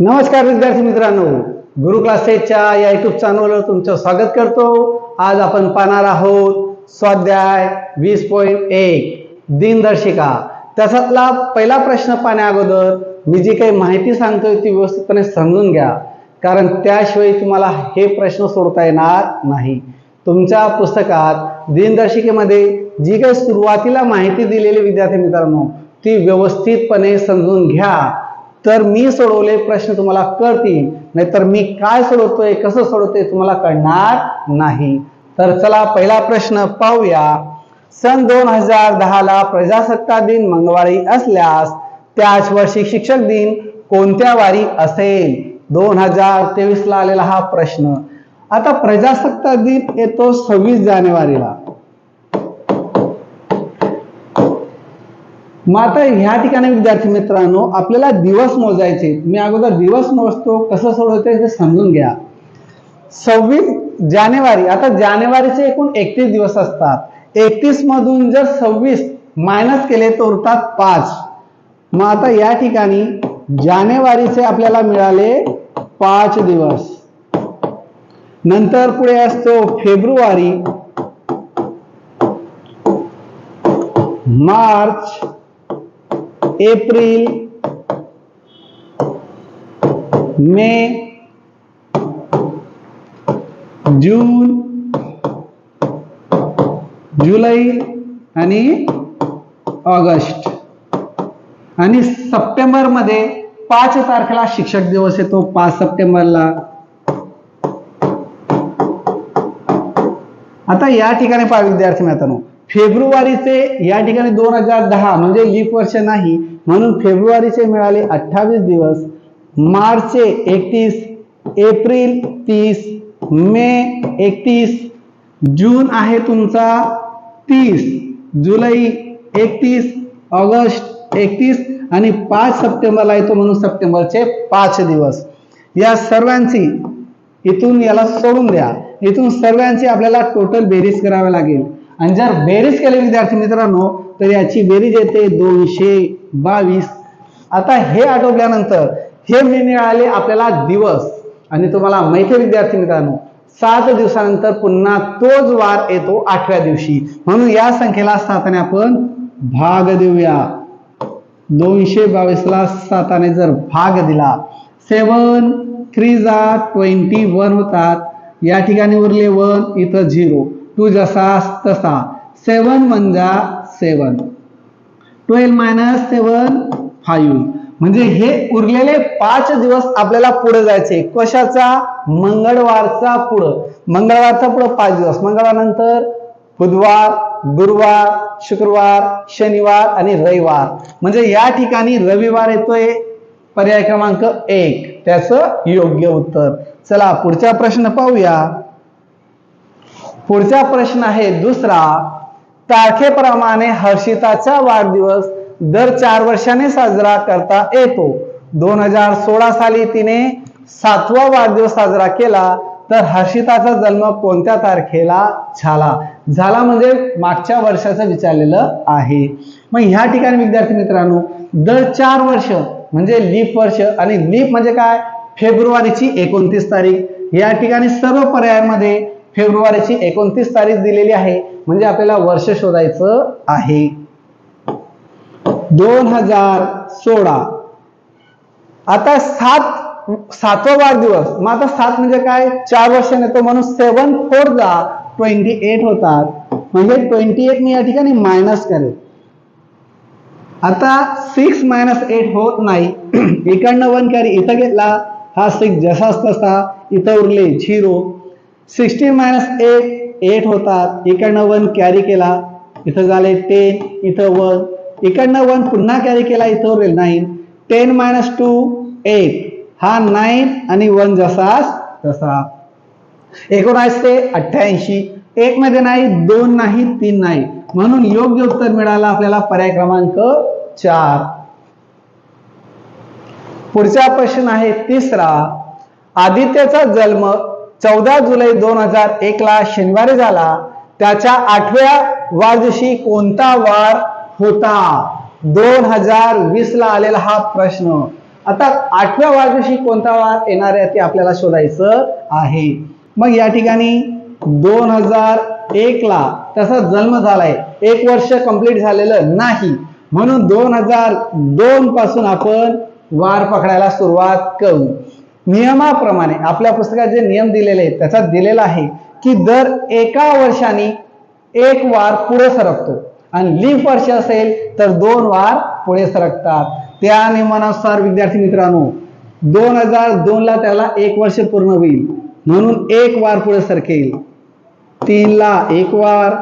नमस्कार विद्यार्थी मित्रांनो. गुरु क्लासेसच्या या युट्यूब चॅनलवर तुमचं स्वागत करतो. आज आपण पाहणार आहोत स्वाध्याय वीस पॉईंट एक दिनदर्शिका. त्याच्यातला पहिला प्रश्न पाहण्या अगोदर मी जी काही माहिती सांगतोय ती व्यवस्थितपणे समजून घ्या. कारण त्याशिवाय तुम्हाला हे प्रश्न सोडता येणार नाही. तुमच्या पुस्तकात दिनदर्शिकेमध्ये जी काही सुरुवातीला माहिती दिलेली विद्यार्थी मित्रांनो ती व्यवस्थितपणे समजून घ्या. तर मी सोडवले प्रश्न तुम्हाला कळतील. नाहीतर मी काय सोडवतोय कसं सोडवतोय तुम्हाला कळणार नाही. तर चला पहिला प्रश्न पाहूया. सन दोन हजार दहाला प्रजासत्ताक दिन मंगळवारी असल्यास त्याच वर्षी शिक्षक दिन कोणत्या वारी असेल? दोन हजार तेवीस ला आलेला हा प्रश्न. आता प्रजासत्ताक दिन येतो सव्वीस जानेवारीला. मग आता ह्या ठिकाणी विद्यार्थी मित्रांनो आपल्याला दिवस मोजायचे मी अगोदर दिवस मोजतो कसं सोडवतो हे समजून घ्या. सव्वीस जानेवारी आता जानेवारीचे एकूण एकतीस दिवस असतात. एकतीस मधून जर सव्वीस मायनस केले तर उरतात पाच. मग आता या ठिकाणी जानेवारीचे आपल्याला मिळाले पाच दिवस. नंतर पुढे असतो फेब्रुवारी. मार्च. एप्रिल मे जून जुलै आणि ऑगस्ट. आणि सप्टेंबरमध्ये पाच तारखेला शिक्षक दिवस येतो पाच सप्टेंबरला. आता या ठिकाणी पहा विद्यार्थी मित्रांनो. फेब्रुवारीचे या ठिकाणी दोन हजार दहा म्हणजे लीप वर्ष नाही म्हणून फेब्रुवारीचे मिळाले अठ्ठावीस दिवस. मार्चचे एकतीस एप्रिल तीस मे एकतीस जून आहे तुमचा तीस जुलै एकतीस ऑगस्ट एकतीस आणि पाच सप्टेंबरला येतो म्हणून सप्टेंबरचे पाच दिवस. या सर्वांची इथून याला सोडून द्या. इथून सर्वांची आपल्याला टोटल बेरीज करावी लागेल. आणि जर बेरीज केले विद्यार्थी मित्रांनो तर याची बेरीज येते दोनशे बावीस. आता हे आटोपल्यानंतर हे मिळाले आपल्याला दिवस. आणि तुम्हाला माहिती विद्यार्थी मित्रांनो सात दिवसानंतर पुन्हा तोच वार येतो आठव्या दिवशी. म्हणून या संख्येला साताने आपण भाग देऊया. दोनशे बावीसला साताने जर भाग दिला सेवन थ्री जा ट्वेंटी वन होतात. या ठिकाणी उरले वन इथं झिरो. टू जसा तसा. सेवन म्हणजे seven twelve minus seven five म्हणजे हे उरलेले पाच दिवस आपल्याला पुढे जायचे. कशाचा? मंगळवारचा पुढं. मंगळवारचा पुढं पाच दिवस. मंगळवारनंतर बुधवार गुरुवार शुक्रवार शनिवार आणि रविवार. म्हणजे या ठिकाणी रविवार येतोय पर्याय क्रमांक एक. त्याचं योग्य उत्तर. चला पुढचा प्रश्न पाहूया. पुढचा प्रश्न आहे दुसरा. तारखेप्रमाणे हर्षिताचा वाढदिवस दर चार वर्षाने साजरा करता येतो. दोन हजार सोळा साली तिने सातवा वाढदिवस साजरा केला तर हर्षिताचा जन्म कोणत्या तारखेला झाला? झाला म्हणजे मागच्या वर्षाचं विचारलेलं आहे. मग ह्या ठिकाणी विद्यार्थी मित्रांनो दर चार वर्ष म्हणजे लीप वर्ष आणि लीप म्हणजे काय? फेब्रुवारीची एकोणतीस तारीख. या ठिकाणी सर्व पर्यायांमध्ये फेब्रुवारीची एकोणतीस तारीख दिलेली आहे. म्हणजे आपल्याला वर्ष शोधायचं आहे. दोन हजार सोळा. आता सात सातवा वाढदिवस. मग आता सात म्हणजे काय? चार वर्षाने येतो म्हणून सेवन फोर जा ट्वेंटी एट होतात. म्हणजे ट्वेंटी एट मी या ठिकाणी मायनस करेल. आता सिक्स मायनस एट होत नाही. इकडनं वन कॅरी इथं घेतला. हा सिक्स जसाच तसा इथं उरले zero sixteen minus eight eight होतात इकडनं वन कॅरी केला इथं झाले टेन इथं वन. इकडनं वन पुन्हा कॅरी केला इथं होईल nine ten minus two eight हा नाईन आणि वन जसाच तसा. एकोणऐंशी अठ्ठ्याऐंशी. एक मध्ये नाही दोन नाही तीन नाही. म्हणून योग्य उत्तर मिळालं आपल्याला पर्याय क्रमांक चार. पुढचा प्रश्न आहे तिसरा. आदित्यचा जन्म चौदा जुलै दोन हजार एक ला शनिवारी झाला. त्याच्या आठव्या वारदिवशी कोणता वार होता? दोन हजार वीस ला आलेला हा प्रश्न. आता आठव्या वार कोणता वार येणार आहे ते आपल्याला शोधायचं आहे. मग या ठिकाणी दोन हजार एक ला त्याचा जन्म झालाय. एक वर्ष कंप्लीट झालेलं नाही. म्हणून दोन हजार दोन पासून आपण वार पकडायला सुरुवात करू. नियमाप्रमाणे आपल्या पुस्तकात जे नियम दिलेले आहेत त्याच्यात दिलेला आहे की दर एका वर्षाने एक वार पुढे सरकतो. आणि लीफ वर्ष असेल तर दोन वार पुढे सरकतात. त्या नियमानुसार विद्यार्थी मित्रांनो दोन हजार दोन ला त्याला एक वर्ष पूर्ण होईल. म्हणून एक वार पुढे सरकेल. तीनला एक वार.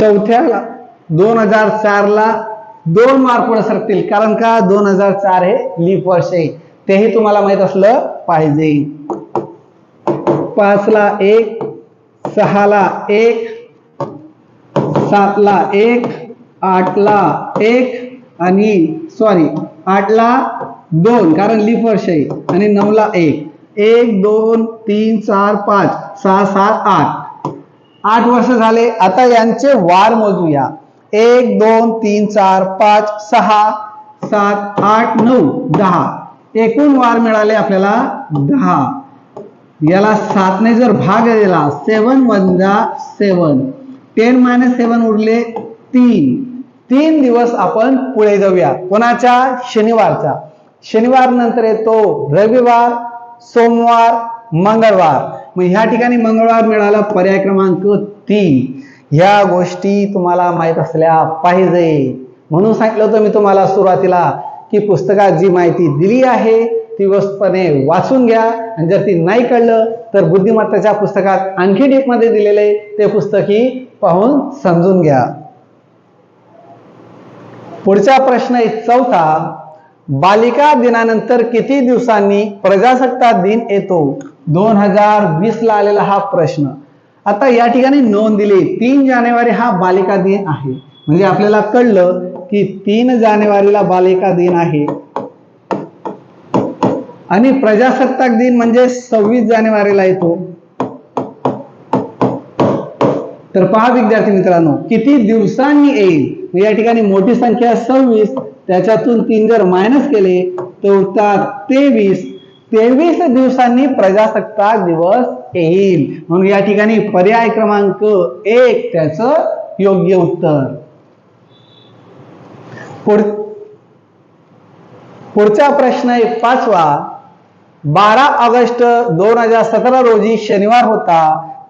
चौथ्याला दोन हजार चारला दोन वार पुढे सरकतील. कारण का? दोन हजार चार हे लीप वर्ष आहे. तेही तुम्हाला माहीत असलं पाहिजे. पाचला एक सहाला एक सातला एक आठ ला एक आणि सॉरी आठ ला दोन कारण लीप वर्ष आहे. आणि नऊला एक. एक दोन तीन चार पाच सहा सात आठ. आठ वर्ष झाले आता यांचे वार मोजूया. एक दोन तीन चार पाच सहा सात आठ नऊ दहा. एकूण वार मिळाले आपल्याला दहा. याला सातने जर भाग दिला सेवन वजा सेवन टेन मायनस सेवन उरले तीन. तीन दिवस आपण पुढे जाऊया. कोणाच्या? शनिवारचा शनिवार नंतर येतो रविवार सोमवार मंगळवार. मग ह्या ठिकाणी मंगळवार मिळाला पर्याय क्रमांक तीन. ह्या गोष्टी तुम्हाला माहीत असल्या पाहिजे. म्हणून सांगितलं होतं मी तुम्हाला सुरुवातीला. की पुस्तकात जी माहिती दिली आहे ती व्यवस्थितपणे वाचून घ्या. आणि जर ती नाही कळलं तर बुद्धिमत्ताच्या पुस्तकात आणखी डीपमध्ये दिलेले ते पुस्तकही पाहून समजून घ्या. पुढचा प्रश्न आहे चौथा. बालिका दिनानंतर किती दिवसांनी प्रजासत्ताक दिन येतो? दोन हजार वीस ला आलेला हा प्रश्न. आता या ठिकाणी नोंद दिली तीन जानेवारी हा बालिका दिन आहे. म्हणजे आपल्याला कळलं की तीन जानेवारीला बालिका दिन आहे. आणि प्रजासत्ताक दिन म्हणजे सव्वीस जानेवारीला येतो. तर पहा विद्यार्थी मित्रांनो किती दिवसांनी येईल? या ठिकाणी मोठी संख्या सव्वीस त्याच्यातून तीन जर मायनस केले तर उरतात तेवीस. तेवीस दिवसांनी प्रजासत्ताक दिवस येईल. म्हणून या ठिकाणी पर्याय क्रमांक एक त्याचं योग्य उत्तर. पुढ पुढचा प्रश्न आहे पाचवा. बारा ऑगस्ट दोन हजार सतरा रोजी शनिवार होता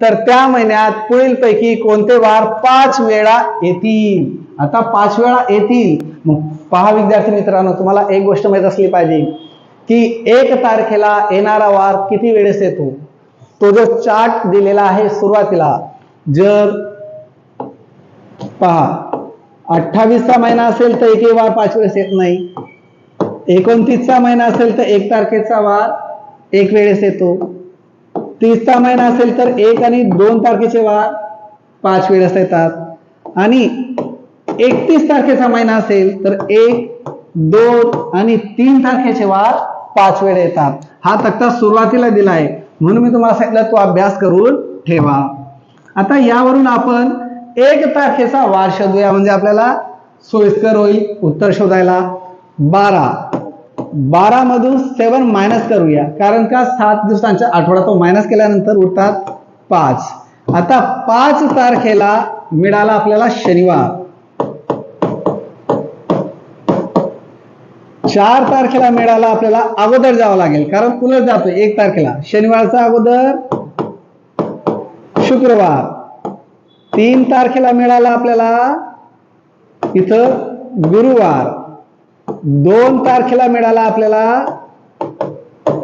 तर त्या महिन्यात पुढील पैकी कोणते वार पाच वेळा येतील? आता पाच वेळा येतील. मग पहा विद्यार्थी मित्रांनो तुम्हाला एक गोष्ट माहीत असली पाहिजे की एक तारखेला येणारा वार किती वेळेस येतो? तो जो चार्ट दिलेला आहे सुरुवातीला जर पहा अठ्ठावीसचा महिना असेल तर एकही वार पाच वेळेस येत नाही. एकोणतीसचा महिना असेल तर एक तारखेचा वार एक वेळेस येतो. तीसचा महिना असेल तर एक आणि दोन तारखेचे वार पाच वेळेस येतात. आणि एकतीस तारखेचा महिना असेल तर एक दोन आणि तीन तारखेचे वार पाच वेळ येतात. हा तक्ता सुरुवातीला दिला आहे म्हणून मी तुम्हाला सांगितलं तो अभ्यास करून ठेवा. आता यावरून आपण एक तारखेचा वार शोधूया म्हणजे आपल्याला सोयीस्कर होईल. उत्तर शोधायला बारा. बारा मधून सेवन मायनस करूया. कारण का? सात दिवसांच्या आठवडा तो मायनस केल्यानंतर उरतात पाच. आता पाच तारखेला मिळाला आपल्याला शनिवार. चार तारखेला मिळाला आपल्याला अगोदर जावं लागेल. कारण पुन्हा जातो एक तारखेला. शनिवारचा अगोदर शुक्रवार. तीन तारखेला मिळाला आपल्याला इथं गुरुवार. दोन तारखेला मिळाला आपल्याला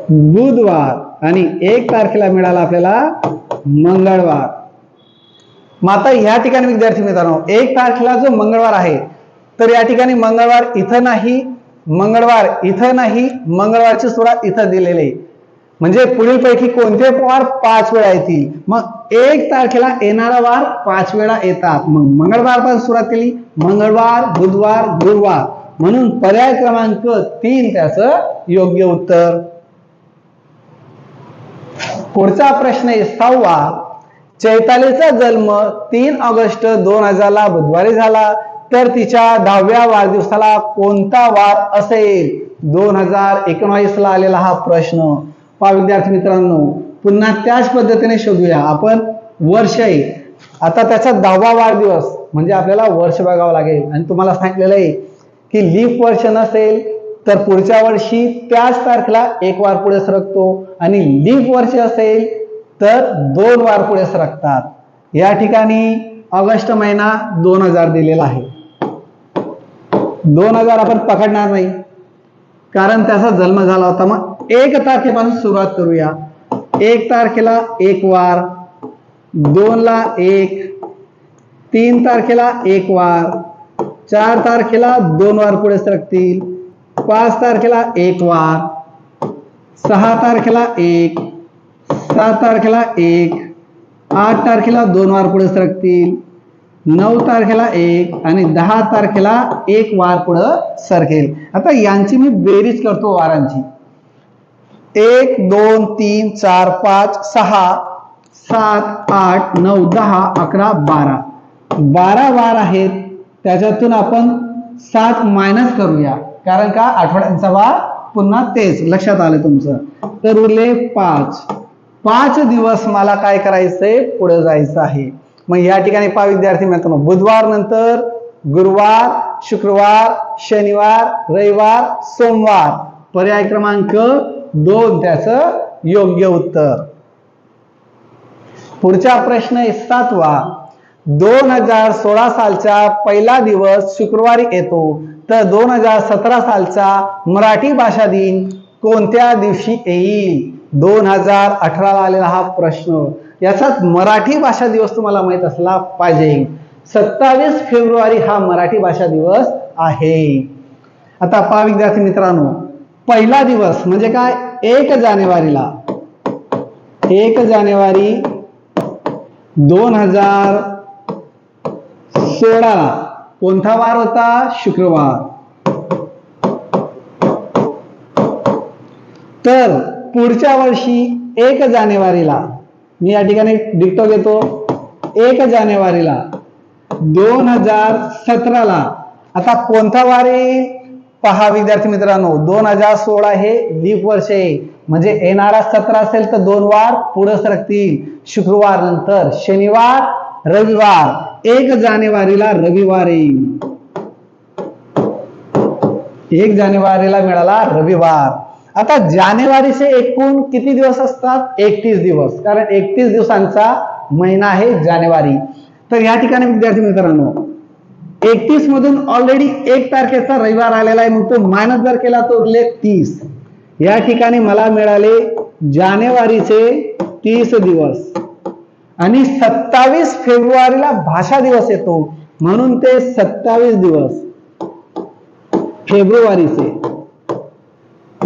बुधवार आणि एक तारखेला मिळाला आपल्याला मंगळवार. मग आता ह्या ठिकाणी विद्यार्थी मित्रांनो एक तारखेला जो मंगळवार आहे तर या ठिकाणी मंगळवार इथं नाही मंगळवार इथं नाही मंगळवारची सुरुवात इथं दिलेली आहे. म्हणजे पुढील पैकी कोणते वार पाच वेळा येतील? मग एक तारखेला येणारा वार पाच वेळा येतात. मग मंगळवारपासून सुरुवात केली. मंगळवार बुधवार गुरुवार. म्हणून पर्याय क्रमांक तीन त्याचं योग्य उत्तर. पुढचा प्रश्न आहे सहावा. चैतालीचा जन्म तीन ऑगस्ट दोन हजारला बुधवारी झाला. तर तिच्या दहाव्या वाढदिवसाला कोणता वार असेल? दोन हजार एकोणावीसला आलेला हा प्रश्न. पहा विद्यार्थी मित्रांनो पुन्हा त्याच पद्धतीने शोधूया. आपण वर्ष आहे आता त्याचा दहावा वाढदिवस म्हणजे आपल्याला वर्ष बघावं लागेल. आणि तुम्हाला सांगितलेलं आहे की लीप वर्ष नसेल तर पुढच्या वर्षी त्याच तारखेला एक वार पुढे सरकतो. आणि लीप वर्ष असेल तर दोन वार पुढे सरकतात. या ठिकाणी ऑगस्ट महिना दोन हजार दिलेला आहे. दोन हजार आपण पकडणार नाही. कारण त्याचा जन्म झाला होता. मग एक तारखेपासून सुरुवात करूया. एक तारखेला एक वार दोनला एक तीन तारखेला एक वार चार तारखेला दोन वार पुढे सरकतील पाच तारखेला एक वार सहा तारखेला एक सात तारखेला एक आठ तारखेला दोन वार पुढे सरकतील. नऊ तारखेला एक आणि दहा तारखेला एक वार पुढं सरकेल. आता यांची मी बेरीज करतो वारांची. एक दोन तीन चार पाच सहा सात आठ नऊ दहा अकरा बारा. बारा वार आहेत त्याच्यातून आपण सात मायनस करूया. कारण का? आठवड्यांचा वार पुन्हा तेच लक्षात आलं तुमचं. तर उरले पाच. पाच दिवस मला काय करायचंय? पुढे जायचं आहे. मग या ठिकाणी पहा विद्यार्थी मित्रांनो बुधवार नंतर गुरुवार शुक्रवार शनिवार रविवार सोमवार. पर्याय क्रमांक दोन त्याचं योग्य उत्तर. पुढचा प्रश्न आहे सातवा. दोन हजार सोळा सालचा पहिला दिवस शुक्रवारी येतो. तर दोन हजार सतरा सालचा मराठी भाषा दिन कोणत्या दिवशी येईल? दोन हजार अठराला आलेला हा प्रश्न. याचाच मराठी भाषा दिवस तुम्हाला माहीत असला पाहिजे. सत्तावीस फेब्रुवारी हा मराठी भाषा दिवस आहे. आता पहा विद्यार्थी मित्रांनो पहिला दिवस म्हणजे काय? एक जानेवारीला. एक जानेवारी दोन हजार सोळाला. कोणता वार होता? शुक्रवार. तर पुढच्या वर्षी एक जानेवारीला. मी या ठिकाणी डिक्टो घेतो. एक जानेवारीला दोन हजार सतराला. आता कोणता वार? येईल पहा विद्यार्थी मित्रांनो दोन हजार सोळा हे लीप वर्ष. आहे म्हणजे येणारा सतरा असेल तर दोन वार पुढे सरकतील. शुक्रवार नंतर शनिवार रविवार. एक जानेवारीला रविवार. येईल एक जानेवारीला मिळाला रविवार. आता जानेवारीचे एकूण किती दिवस असतात? एकतीस दिवस. कारण एकतीस दिवसांचा महिना आहे जानेवारी. तर या ठिकाणी विद्यार्थी मित्रांनो एकतीस मधून ऑलरेडी एक तारखेचा रविवार आलेला आहे. मग तो मायनस जर केला तो उरले तीस. या ठिकाणी मला मिळाले जानेवारीचे तीस दिवस. आणि सत्तावीस फेब्रुवारीला भाषा दिवस येतो. म्हणून ते सत्तावीस दिवस. फेब्रुवारीचे.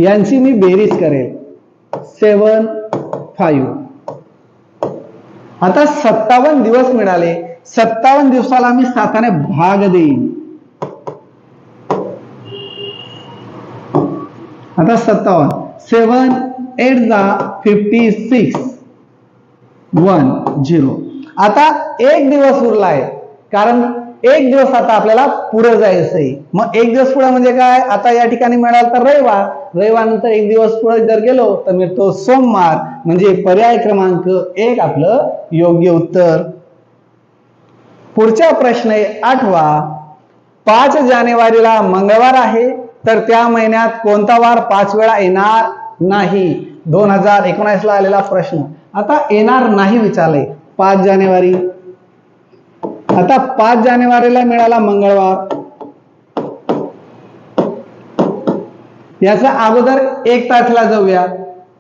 यांची मी बेरीज करेल. सेवन फाईव्ह आता सत्तावन्न दिवस मिळाले. सत्तावन्न दिवसाला मी साताने भाग देईन. आता सत्तावन्न. सेवन एट जा फिफ्टी सिक्स वन झिरो आता एक दिवस उरलाय. कारण एक दिवस आता आपल्याला पुढे जायचंय. मग एक दिवस पुढे म्हणजे काय? आता या ठिकाणी मिळाल तर रविवार. रविवारनंतर एक दिवस पुढे जर गेलो तर मिळतो सोमवार. म्हणजे पर्याय क्रमांक एक आपलं योग्य उत्तर. पुढचा प्रश्न आहे आठवा. पाच जानेवारीला मंगळवार आहे तर त्या महिन्यात कोणता वार पाच वेळा येणार नाही? दोन हजार एकोणीस ला आलेला प्रश्न. आता येणार नाही विचारले पाच जानेवारी. आता पाच जानेवारीला मिळाला मंगळवार. याचा अगोदर एक तारखेला जाऊया.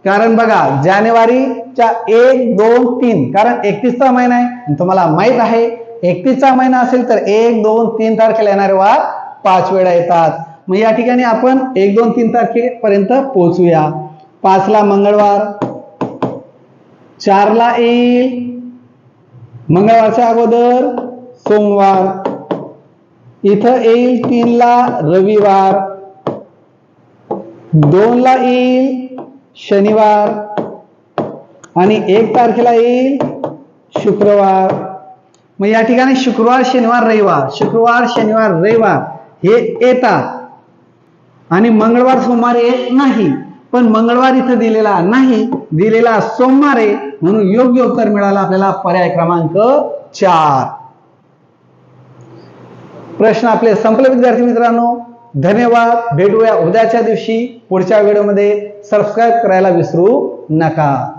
कारण बघा जानेवारीच्या एक दोन तीन. कारण एकतीसचा महिना आहे. तुम्हाला माहीत आहे एकतीसचा महिना असेल तर एक दोन तीन तारखेला येणारे वार पाच वेळा येतात. मग या ठिकाणी आपण एक दोन तीन तारखेपर्यंत पोहोचूया. पाचला मंगळवार. चारला येईल. मंगळवारच्या अगोदर. सोमवार. इथं येईल तीनला रविवार. दोनला येईल शनिवार. आणि एक तारखेला येईल शुक्रवार. मग या ठिकाणी शुक्रवार शनिवार रविवार. शुक्रवार शनिवार रविवार हे येतात. आणि मंगळवार सोमवार येत नाही. पण मंगळवार इथं दिलेला नाही. दिलेला सोमवार आहे म्हणून योग्य उत्तर मिळाला आपल्याला पर्याय क्रमांक चार. प्रश्न आपले संपले विद्यार्थी मित्रांनो. धन्यवाद. भेटूया उद्याच्या दिवशी. पुढच्या व्हिडिओमध्ये. सबस्क्राईब करायला विसरू नका.